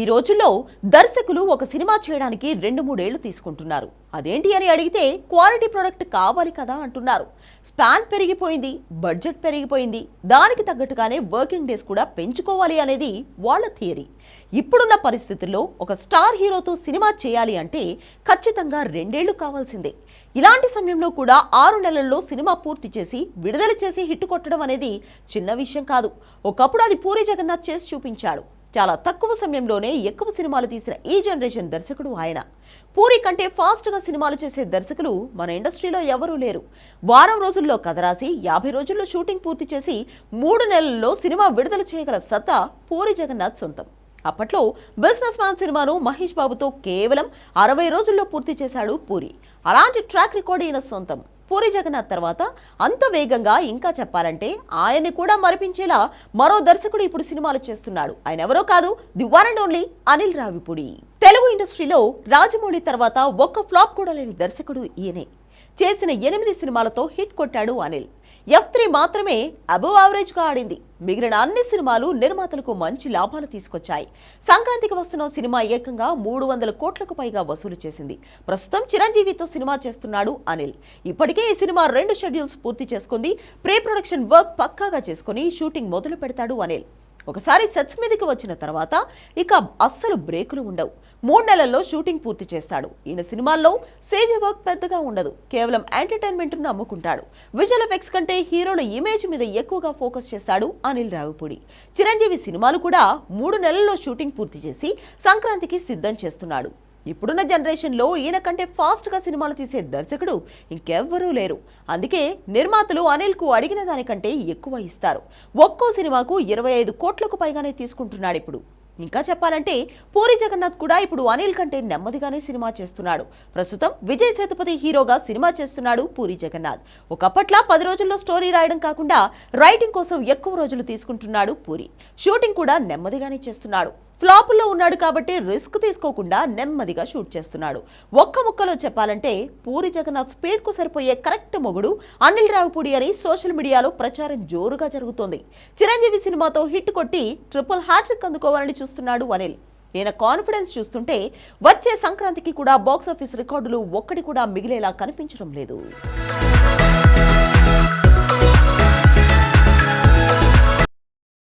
ఈ రోజుల్లో దర్శకులు ఒక సినిమా చేయడానికి రెండు మూడేళ్ళు తీసుకుంటున్నారు. అదేంటి అని అడిగితే క్వాలిటీ ప్రొడక్ట్ కావాలి కదా అంటున్నారు. స్పాన్ పెరిగిపోయింది బడ్జెట్ పెరిగిపోయింది. దానికి తగ్గట్టుగానే వర్కింగ్ డేస్ కూడా పెంచుకోవాలి అనేది వాళ్ళ థియరీ. ఇప్పుడున్న పరిస్థితుల్లో ఒక స్టార్ హీరోతో సినిమా చేయాలి అంటే ఖచ్చితంగా రెండేళ్ళు కావాల్సిందే. ఇలాంటి సమయంలో కూడా ఆరు నెలల్లో సినిమా పూర్తి చేసి విడుదల చేసి హిట్ కొట్టడం అనేది చిన్న విషయం కాదు. ఒకప్పుడు అది పూరి జగన్నాథ్ చేసి చూపించాడు. చాలా తక్కువ సమయంలోనే ఎక్కువ సినిమాలు తీసిన ఈ జనరేషన్ దర్శకుడు ఆయన. పూరి కంటే ఫాస్ట్గా సినిమాలు చేసే దర్శకులు మన ఇండస్ట్రీలో ఎవరూ లేరు. వారం రోజుల్లో కథ రాసి యాభై రోజుల్లో షూటింగ్ పూర్తి చేసి మూడు నెలల్లో సినిమా విడుదల చేయగల సత్తా పూరి జగన్నాథ్ సొంతం. అప్పట్లో బిజినెస్ మ్యాన్ సినిమాను మహేష్ బాబుతో కేవలం అరవై రోజుల్లో పూర్తి చేశాడు పూరి. అలాంటి ట్రాక్ రికార్డ్ ఈయన సొంతం. పూరి జగన్నాథ్ తర్వాత అంత వేగంగా ఇంకా చెప్పాలంటే ఆయన్ని కూడా మరిపించేలా మరో దర్శకుడు ఇప్పుడు సినిమాలు చేస్తున్నాడు. ఆయన ఎవరో కాదు the one and only Anil Ravipudi. Telugu ఇండస్ట్రీలో రాజమౌళి తర్వాత ఒక్క ఫ్లాప్ కూడా లేని దర్శకుడు ఈయనే. చేసిన ఎనిమిది సినిమాలతో హిట్ కొట్టాడు అనిల్. ఎఫ్ త్రీ మాత్రమే అబవ్ యావరేజ్గా ఆడింది. మిగిలిన అన్ని సినిమాలు నిర్మాతలకు మంచి లాభాలు తీసుకొచ్చాయి. సంక్రాంతికి వస్తున్న సినిమా ఏకంగా మూడు వందల కోట్లకు పైగా వసూలు చేసింది. ప్రస్తుతం చిరంజీవితో సినిమా చేస్తున్నాడు అనిల్. ఇప్పటికే ఈ సినిమా రెండు షెడ్యూల్స్ పూర్తి చేసుకుంది. ప్రీ ప్రొడక్షన్ వర్క్ పక్కాగా చేసుకుని షూటింగ్ మొదలు పెడతాడు అనిల్. ఒకసారి సెట్స్ మీదకి వచ్చిన తర్వాత ఇక అస్సలు బ్రేకులు ఉండవు. మూడు నెలల్లో షూటింగ్ పూర్తి చేస్తాడు. ఈయన సినిమాల్లో సేజ్ వర్క్ పెద్దగా ఉండదు. కేవలం ఎంటర్టైన్మెంట్ నమ్ముకుంటాడు. విజువల్ ఎఫెక్ట్స్ కంటే హీరోల ఇమేజ్ మీద ఎక్కువగా ఫోకస్ చేస్తాడు అనిల్ రావిపూడి. చిరంజీవి సినిమాలు కూడా మూడు నెలల్లో షూటింగ్ పూర్తి చేసి సంక్రాంతికి సిద్ధం చేస్తున్నాడు. ఇప్పుడున్న జనరేషన్లో ఈయన కంటే ఫాస్ట్గా సినిమాలు తీసే దర్శకుడు ఇంకెవ్వరూ లేరు. అందుకే నిర్మాతలు అనిల్కు అడిగిన దానికంటే ఎక్కువ ఇస్తారు. ఒక్కో సినిమాకు ఇరవై ఐదు కోట్లకు పైగానే తీసుకుంటున్నాడు ఇప్పుడు. ఇంకా చెప్పాలంటే పూరి జగన్నాథ్ కూడా ఇప్పుడు అనిల్ కంటే నెమ్మదిగానే సినిమా చేస్తున్నాడు. ప్రస్తుతం విజయ్ సేతుపతి హీరోగా సినిమా చేస్తున్నాడు పూరి జగన్నాథ్. ఒకప్పట్లా పది రోజుల్లో స్టోరీ రాయడం కాకుండా రైటింగ్ కోసం ఎక్కువ రోజులు తీసుకుంటున్నాడు పూరి. షూటింగ్ కూడా నెమ్మదిగానే చేస్తున్నాడు. ఫ్లాపుల్లో ఉన్నాడు కాబట్టి రిస్క్ తీసుకోకుండా నెమ్మదిగా షూట్ చేస్తున్నాడు. ఒక్క ముక్కలో చెప్పాలంటే పూరి జగన్నాథ్ స్పీడ్కు సరిపోయే కరెక్ట్ మొగుడు అనిల్ రావిపూడి అని సోషల్ మీడియాలో ప్రచారం జోరుగా జరుగుతోంది. చిరంజీవి సినిమాతో హిట్ కొట్టి ట్రిపుల్ హ్యాట్రిక్ అందుకోవాలని చూస్తున్నాడు అనిల్. ఈయన కాన్ఫిడెన్స్ చూస్తుంటే వచ్చే సంక్రాంతికి కూడా బాక్సాఫీస్ రికార్డులు ఒక్కటి కూడా మిగిలేలా కనిపించడం లేదు.